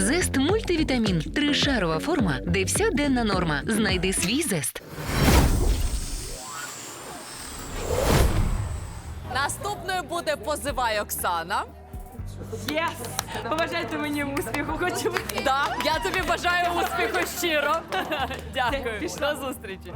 Зест мультивітамін. Тришарова форма, де вся денна норма. Знайди свій зест. Наступною буде позивай Оксана. Єс! Побажайте мені успіху, хочу. Да, я тобі бажаю успіху щиро. Дякую. Пішла. Зустрічі.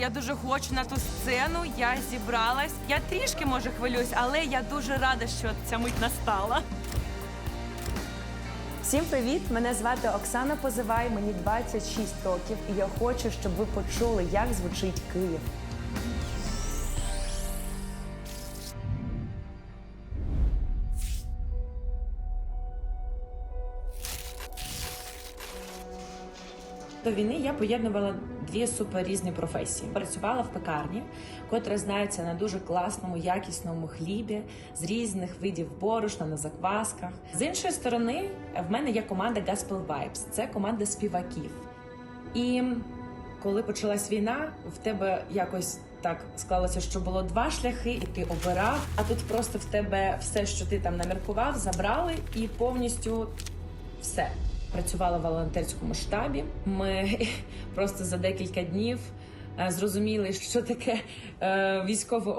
Я дуже хочу на ту сцену, я зібралась. Я трішки може хвилююсь, але я дуже рада, що ця мить настала. Всім привіт! Мене звати Оксана Позивай, мені 26 років, і я хочу, щоб ви почули, як звучить Київ. До війни я поєднувала дві супер різні професії. Працювала в пекарні, котра знається на дуже класному, якісному хлібі з різних видів борошна на заквасках. З іншої сторони, в мене є команда Gospel Vibes. Це команда співаків. І коли почалась війна, в тебе якось так склалося, що було два шляхи, і ти обирав. А тут просто в тебе все, що ти там наміркував, забрали і повністю все. Працювала в волонтерському штабі. Ми просто за декілька днів е, зрозуміли, що таке е, військове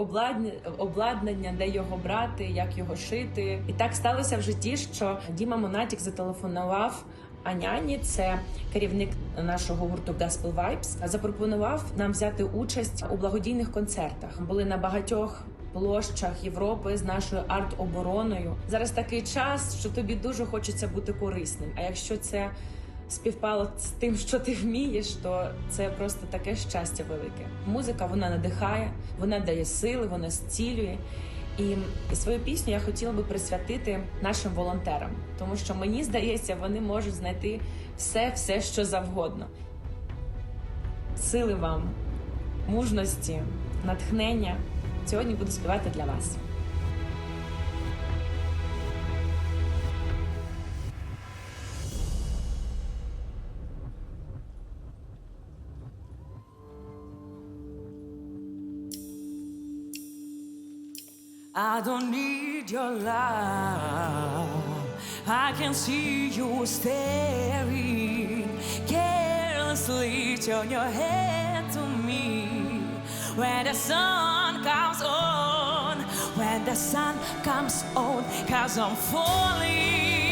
обладнання, де його брати, як його шити. І так сталося в житті, що Діма Монатік зателефонував. Аняні, це керівник нашого гурту Gospel Vibes, запропонував нам взяти участь у благодійних концертах. Були на багатьох площах Європи з нашою арт-обороною. Зараз такий час, що тобі дуже хочеться бути корисним. А якщо це співпало з тим, що ти вмієш, то це просто таке щастя велике. Музика вона надихає, вона дає сили, вона зцілює. І, свою пісню я хотіла би присвятити нашим волонтерам, тому що мені здається, вони можуть знайти все, все, що завгодно. Сили вам, мужності, натхнення. Сьогодні буду співати для вас. I don't need your love. I can see you staring carelessly. Turn your head to me when the sun comes on. When the sun comes on, cause I'm falling,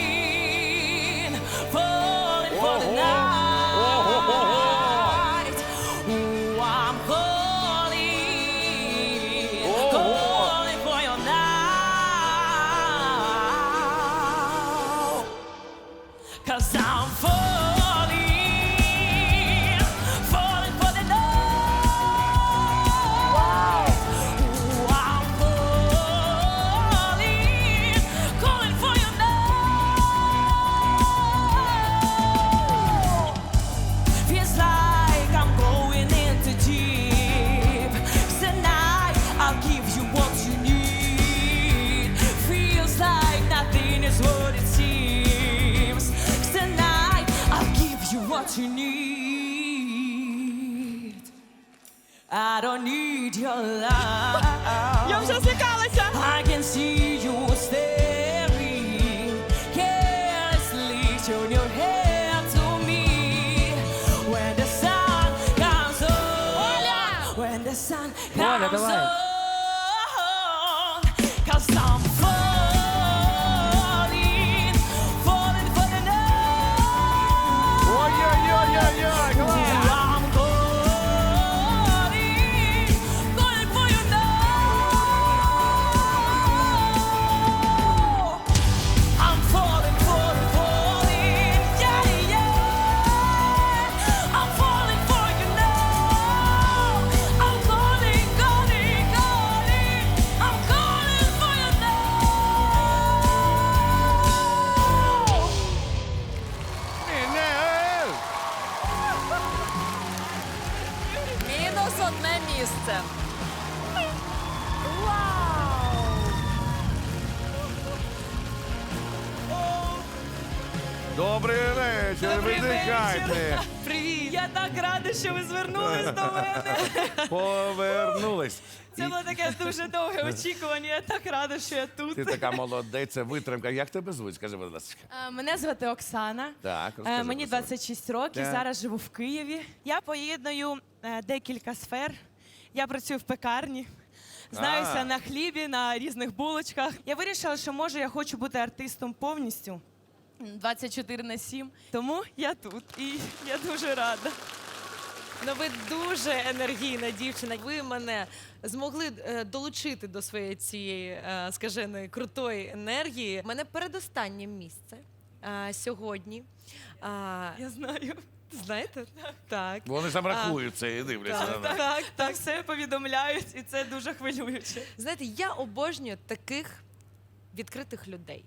what you need. I don't need your love. Я вже злякалася. I can see you staring carelessly. Turn your head to me when the sun comes on. When the sun comes on. Одне місце. Добрий вечір. Добрий видихайте. Привіт! Я так рада, що ви звернулись до мене. Повернулись. Це було таке дуже довге очікування. Я так рада, що я тут. Ти така молодець, витримка. Як тебе звуть? Скажи, будь ласка. Е, Мене звати Оксана. Так, Е, розкажи Мені себе. 26 років. Так. Зараз живу в Києві. Я поєдную е, декілька сфер. Я працюю в пекарні. Знаюся А. на хлібі, на різних булочках. Я вирішила, що може я хочу бути артистом повністю. М, 24 на 7. Тому я тут і я дуже рада. Ну ви дуже енергійна дівчина. Ви мене змогли е, долучити до своєї цієї е, скаженої крутої енергії. У мене передостаннє місце е, сьогодні. А, Я знаю. знаєте? Так. Вони там рахуються і дивляться на Так, нас. так, так, все повідомляють, і це дуже хвилююче. Знаєте, я обожнюю таких відкритих людей.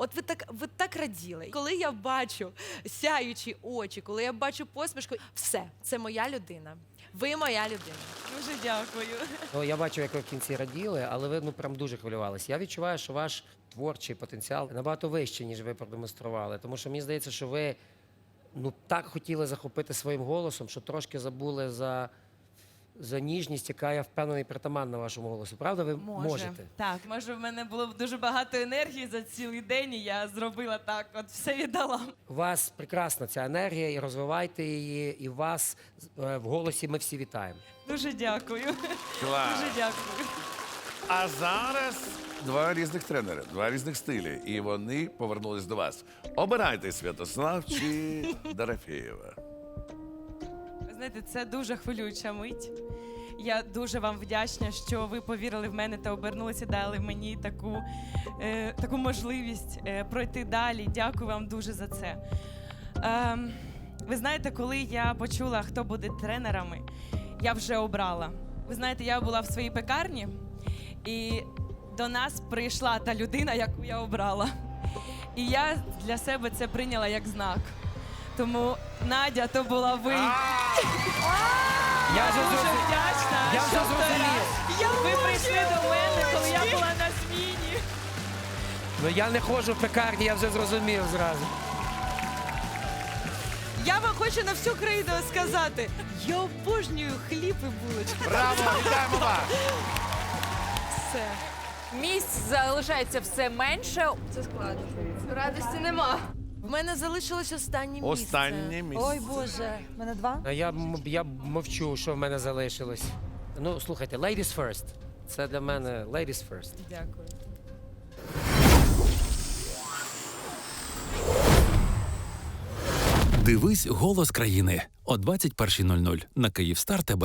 От ви так, ви так раділи. Коли я бачу сяючі очі, коли я бачу посмішку, все, це моя людина. Ви моя людина. Дуже дякую. Ну, я бачу, як ви в кінці раділи, але ви ну прям дуже хвилювалися. Я відчуваю, що ваш творчий потенціал набагато вищий, ніж ви продемонстрували. Тому що мені здається, що ви ну так хотіли захопити своїм голосом, що трошки забули за, за ніжність, яка я впевнений притаманна вашому голосу. Правда, ви Може. можете? Так, може, в мене було дуже багато енергії за цілий день, і я зробила так, от все віддала. У вас прекрасна ця енергія, і розвивайте її, і вас е, в голосі ми всі вітаємо. Дуже дякую. Клас. Дуже дякую. А зараз два різних тренери, два різних стилі. І вони повернулись до вас. Обирайте Святослав чи Дорофєєва. Знаєте, це дуже хвилююча мить. Я дуже вам вдячна, що ви повірили в мене та обернулися, дали мені таку, е, таку можливість е, пройти далі. Дякую вам дуже за це. Ем, ви знаєте, коли я почула, хто буде тренерами, я вже обрала. Ви знаєте, я була в своїй пекарні, і до нас прийшла та людина, яку я обрала. І я для себе це прийняла як знак. Тому Надя, то була ви. Я вже Дуже зрозумів. вдячна. Я вже зрозумів. Ви прийшли до мене, коли я була на зміні. Ну я не ходжу в пекарні, я вже зрозумів зразу. Я вам хочу на всю країну сказати: я обожнюю хліб і булочки. Браво! Вітаємо вас! Все. Місць залишається все менше. Це складно. Радості нема. В мене залишилось останнє місце. Останнє місце. Ой Боже, мене два. А я, м- я мовчу, що в мене залишилось. Ну, слухайте, ladies first. Це для мене ladies first. Дякую. Дивись голос країни о 21.00 на Київстар ТБ.